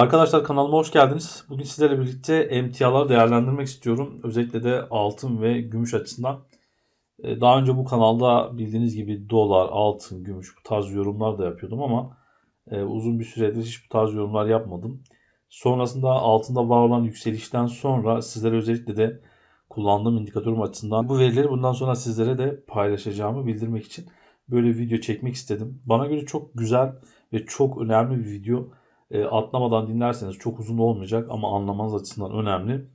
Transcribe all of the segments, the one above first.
Arkadaşlar kanalıma hoş geldiniz. Bugün sizlerle birlikte emtiaları değerlendirmek istiyorum. Özellikle de altın ve gümüş açısından. Ee, Daha önce bu kanalda bildiğiniz gibi dolar, altın, gümüş bu tarz yorumlar da yapıyordum ama e, uzun bir süredir hiç bu tarz yorumlar yapmadım. Sonrasında altında var olan yükselişten sonra sizlere özellikle de kullandığım indikatörüm açısından bu verileri bundan sonra sizlere de paylaşacağımı bildirmek için böyle video çekmek istedim. Bana göre çok güzel ve çok önemli bir video. E, atlamadan dinlerseniz çok uzun olmayacak ama anlamanız açısından önemli.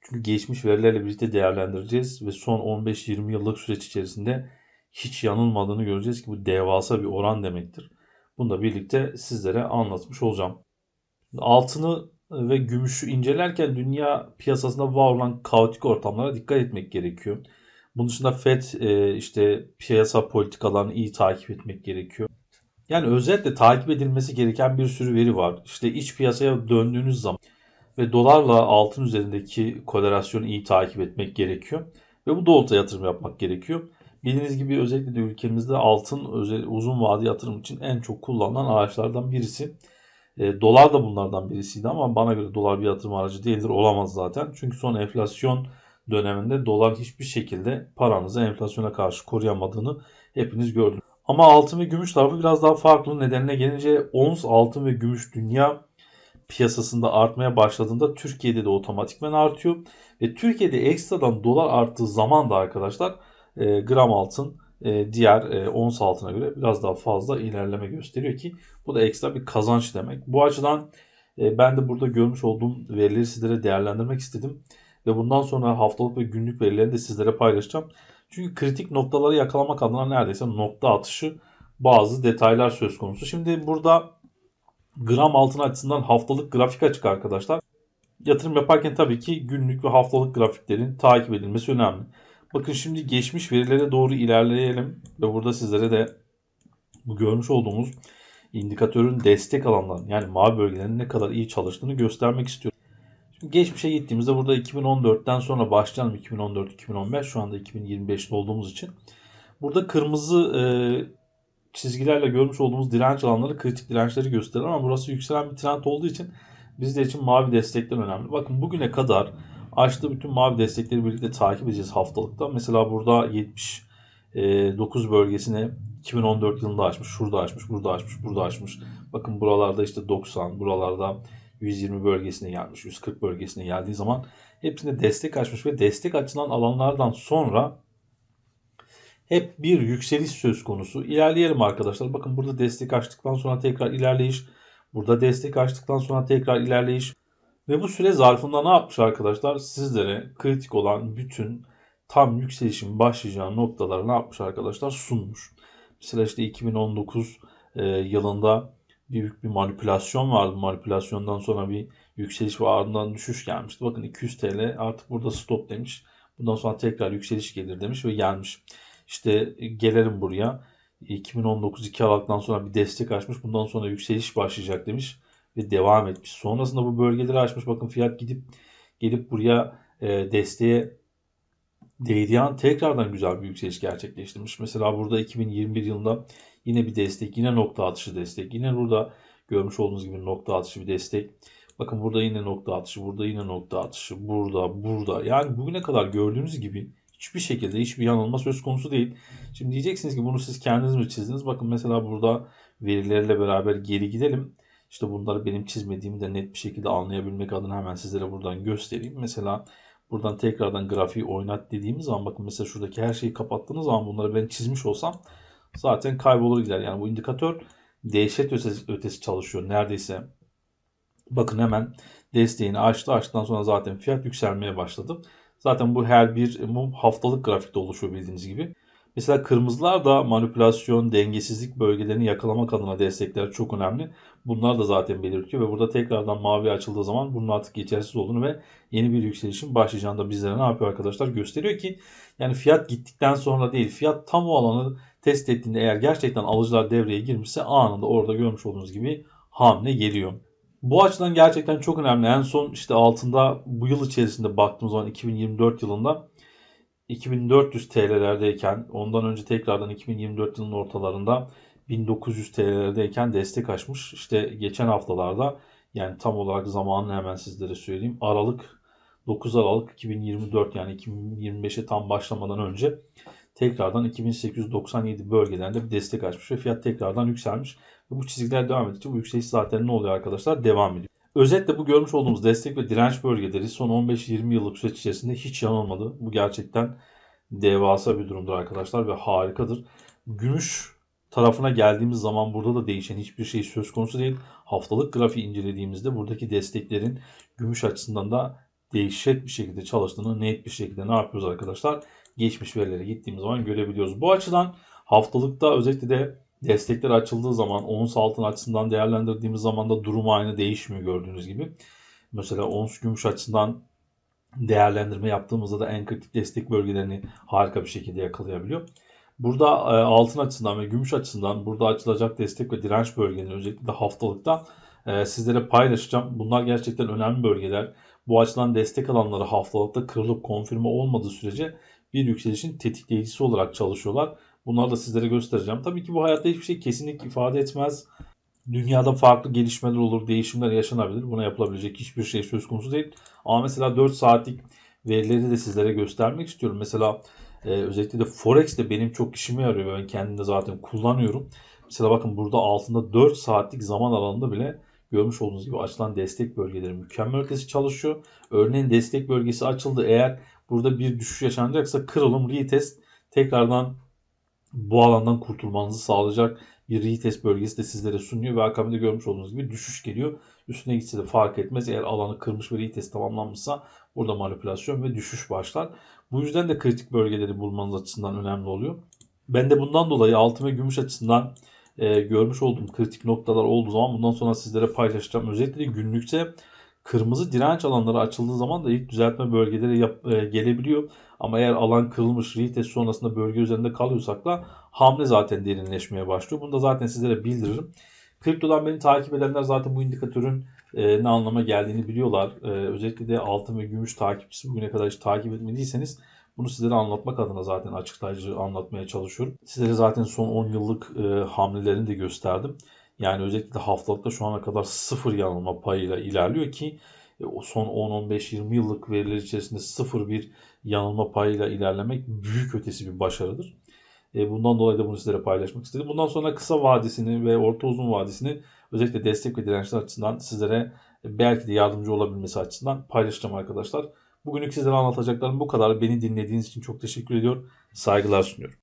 Çünkü geçmiş verilerle birlikte değerlendireceğiz ve son 15-20 yıllık süreç içerisinde hiç yanılmadığını göreceğiz ki bu devasa bir oran demektir. Bunu da birlikte sizlere anlatmış olacağım. Altını ve gümüşü incelerken dünya piyasasında var olan kaotik ortamlara dikkat etmek gerekiyor. Bunun dışında FED e, işte piyasa politikalarını iyi takip etmek gerekiyor. Yani özetle takip edilmesi gereken bir sürü veri var. İşte iç piyasaya döndüğünüz zaman ve dolarla altın üzerindeki korelasyonu iyi takip etmek gerekiyor. Ve bu doğrultuda yatırım yapmak gerekiyor. Bildiğiniz gibi özellikle de ülkemizde altın uzun vade yatırım için en çok kullanılan araçlardan birisi. E, dolar da bunlardan birisiydi ama bana göre dolar bir yatırım aracı değildir. Olamaz zaten. Çünkü son enflasyon döneminde dolar hiçbir şekilde paranızı enflasyona karşı koruyamadığını hepiniz gördünüz. Ama altın ve gümüş tarafı biraz daha farklı. Nedenine gelince ons altın ve gümüş dünya piyasasında artmaya başladığında Türkiye'de de otomatikmen artıyor. Ve Türkiye'de ekstradan dolar arttığı zaman da arkadaşlar e, gram altın e, diğer e, ons altına göre biraz daha fazla ilerleme gösteriyor ki bu da ekstra bir kazanç demek. Bu açıdan e, ben de burada görmüş olduğum verileri sizlere değerlendirmek istedim. Ve bundan sonra haftalık ve günlük verilerini de sizlere paylaşacağım. Çünkü kritik noktaları yakalamak adına neredeyse nokta atışı bazı detaylar söz konusu. Şimdi burada gram altın açısından haftalık grafik açık arkadaşlar. Yatırım yaparken tabii ki günlük ve haftalık grafiklerin takip edilmesi önemli. Bakın şimdi geçmiş verilere doğru ilerleyelim ve burada sizlere de bu görmüş olduğumuz indikatörün destek alanlarının yani mavi bölgelerin ne kadar iyi çalıştığını göstermek istiyorum. Geçmişe gittiğimizde burada 2014'ten sonra başlayalım 2014-2015 şu anda 2025'te olduğumuz için. Burada kırmızı e, çizgilerle görmüş olduğumuz direnç alanları kritik dirençleri gösterir ama burası yükselen bir trend olduğu için bizler için mavi destekler önemli. Bakın bugüne kadar açtığı bütün mavi destekleri birlikte takip edeceğiz haftalıkta. Mesela burada 79 bölgesine 2014 yılında açmış, şurada açmış, burada açmış, burada açmış. Bakın buralarda işte 90, buralarda 120 bölgesine gelmiş, 140 bölgesine geldiği zaman hepsinde destek açmış ve destek açılan alanlardan sonra hep bir yükseliş söz konusu. İlerleyelim arkadaşlar. Bakın burada destek açtıktan sonra tekrar ilerleyiş. Burada destek açtıktan sonra tekrar ilerleyiş. Ve bu süre zarfında ne yapmış arkadaşlar? Sizlere kritik olan bütün tam yükselişin başlayacağı noktaları ne yapmış arkadaşlar? Sunmuş. Mesela işte 2019 e, yılında büyük bir manipülasyon vardı. Manipülasyondan sonra bir yükseliş ve ardından düşüş gelmişti. Bakın 200 TL artık burada stop demiş. Bundan sonra tekrar yükseliş gelir demiş ve gelmiş. İşte gelelim buraya. 2019 2 Aralık'tan sonra bir destek açmış. Bundan sonra yükseliş başlayacak demiş ve devam etmiş. Sonrasında bu bölgeleri açmış. Bakın fiyat gidip gelip buraya e, desteğe değdiği an tekrardan güzel bir yükseliş gerçekleştirmiş. Mesela burada 2021 yılında yine bir destek, yine nokta atışı destek. Yine burada görmüş olduğunuz gibi nokta atışı bir destek. Bakın burada yine nokta atışı, burada yine nokta atışı, burada, burada. Yani bugüne kadar gördüğünüz gibi hiçbir şekilde hiçbir yanılma söz konusu değil. Şimdi diyeceksiniz ki bunu siz kendiniz mi çizdiniz? Bakın mesela burada verilerle beraber geri gidelim. İşte bunları benim çizmediğimi de net bir şekilde anlayabilmek adına hemen sizlere buradan göstereyim. Mesela buradan tekrardan grafiği oynat dediğimiz zaman bakın mesela şuradaki her şeyi kapattığınız zaman bunları ben çizmiş olsam zaten kaybolur gider. Yani bu indikatör dehşet ötesi, ötesi çalışıyor neredeyse. Bakın hemen desteğini açtı. Açtıktan sonra zaten fiyat yükselmeye başladı. Zaten bu her bir mum haftalık grafikte oluşuyor bildiğiniz gibi. Mesela kırmızılar da manipülasyon, dengesizlik bölgelerini yakalamak adına destekler çok önemli. Bunlar da zaten belirtiyor ve burada tekrardan mavi açıldığı zaman bunun artık geçersiz olduğunu ve yeni bir yükselişin başlayacağını da bizlere ne yapıyor arkadaşlar gösteriyor ki yani fiyat gittikten sonra değil fiyat tam o alanı test ettiğinde eğer gerçekten alıcılar devreye girmişse anında orada görmüş olduğunuz gibi hamle geliyor. Bu açıdan gerçekten çok önemli. En son işte altında bu yıl içerisinde baktığımız zaman 2024 yılında 2400 TL'lerdeyken ondan önce tekrardan 2024 yılının ortalarında 1900 TL'lerdeyken destek açmış. İşte geçen haftalarda Yani tam olarak zamanını hemen sizlere söyleyeyim. Aralık 9 Aralık 2024 yani 2025'e tam başlamadan önce tekrardan 2897 bölgelerinde bir destek açmış ve fiyat tekrardan yükselmiş. Ve bu çizgiler devam edince bu yükseliş zaten ne oluyor arkadaşlar? Devam ediyor. Özetle bu görmüş olduğumuz destek ve direnç bölgeleri son 15-20 yıllık süreç içerisinde hiç yanılmadı. Bu gerçekten devasa bir durumdur arkadaşlar ve harikadır. Gümüş tarafına geldiğimiz zaman burada da değişen hiçbir şey söz konusu değil. Haftalık grafiği incelediğimizde buradaki desteklerin gümüş açısından da değişik bir şekilde çalıştığını net bir şekilde ne yapıyoruz arkadaşlar? Geçmiş verilere gittiğimiz zaman görebiliyoruz. Bu açıdan haftalıkta özellikle de destekler açıldığı zaman ons altın açısından değerlendirdiğimiz zaman da durum aynı değişmiyor gördüğünüz gibi. Mesela ons gümüş açısından değerlendirme yaptığımızda da en kritik destek bölgelerini harika bir şekilde yakalayabiliyor. Burada e, altın açısından ve gümüş açısından burada açılacak destek ve direnç bölgelerini özellikle de haftalıkta e, sizlere paylaşacağım. Bunlar gerçekten önemli bölgeler. Bu açıdan destek alanları haftalıkta kırılıp konfirme olmadığı sürece bir yükselişin tetikleyicisi olarak çalışıyorlar. Bunları da sizlere göstereceğim. Tabii ki bu hayatta hiçbir şey kesinlik ifade etmez. Dünyada farklı gelişmeler olur, değişimler yaşanabilir. Buna yapılabilecek hiçbir şey söz konusu değil. Ama mesela 4 saatlik verileri de sizlere göstermek istiyorum. Mesela e, özellikle de Forex de benim çok işime yarıyor. Ben kendim de zaten kullanıyorum. Mesela bakın burada altında 4 saatlik zaman alanında bile görmüş olduğunuz gibi açılan destek bölgeleri mükemmel ötesi çalışıyor. Örneğin destek bölgesi açıldı. Eğer burada bir düşüş yaşanacaksa kırılım, retest tekrardan bu alandan kurtulmanızı sağlayacak bir retest bölgesi de sizlere sunuyor ve akabinde görmüş olduğunuz gibi düşüş geliyor. Üstüne gitse de fark etmez. Eğer alanı kırmış ve retest tamamlanmışsa burada manipülasyon ve düşüş başlar. Bu yüzden de kritik bölgeleri bulmanız açısından önemli oluyor. Ben de bundan dolayı altın ve gümüş açısından e, görmüş olduğum kritik noktalar olduğu zaman bundan sonra sizlere paylaşacağım. Özellikle de günlükte kırmızı direnç alanları açıldığı zaman da ilk düzeltme bölgeleri yap, e, gelebiliyor. Ama eğer alan kırılmış retest sonrasında bölge üzerinde kalıyorsak da hamle zaten derinleşmeye başlıyor. Bunu da zaten sizlere bildiririm. Kriptodan beni takip edenler zaten bu indikatörün e, ne anlama geldiğini biliyorlar. E, özellikle de altın ve gümüş takipçisi bugüne kadar hiç takip etmediyseniz bunu sizlere anlatmak adına zaten açıklayıcı anlatmaya çalışıyorum. Sizlere zaten son 10 yıllık e, hamlelerini de gösterdim. Yani özellikle haftalıkta şu ana kadar sıfır yanılma payıyla ilerliyor ki o son 10-15-20 yıllık veriler içerisinde sıfır bir yanılma payıyla ilerlemek büyük ötesi bir başarıdır. E, bundan dolayı da bunu sizlere paylaşmak istedim. Bundan sonra kısa vadisini ve orta uzun vadisini özellikle destek ve dirençler açısından sizlere belki de yardımcı olabilmesi açısından paylaşacağım arkadaşlar. Bugünlük sizlere anlatacaklarım bu kadar. Beni dinlediğiniz için çok teşekkür ediyorum. Saygılar sunuyorum.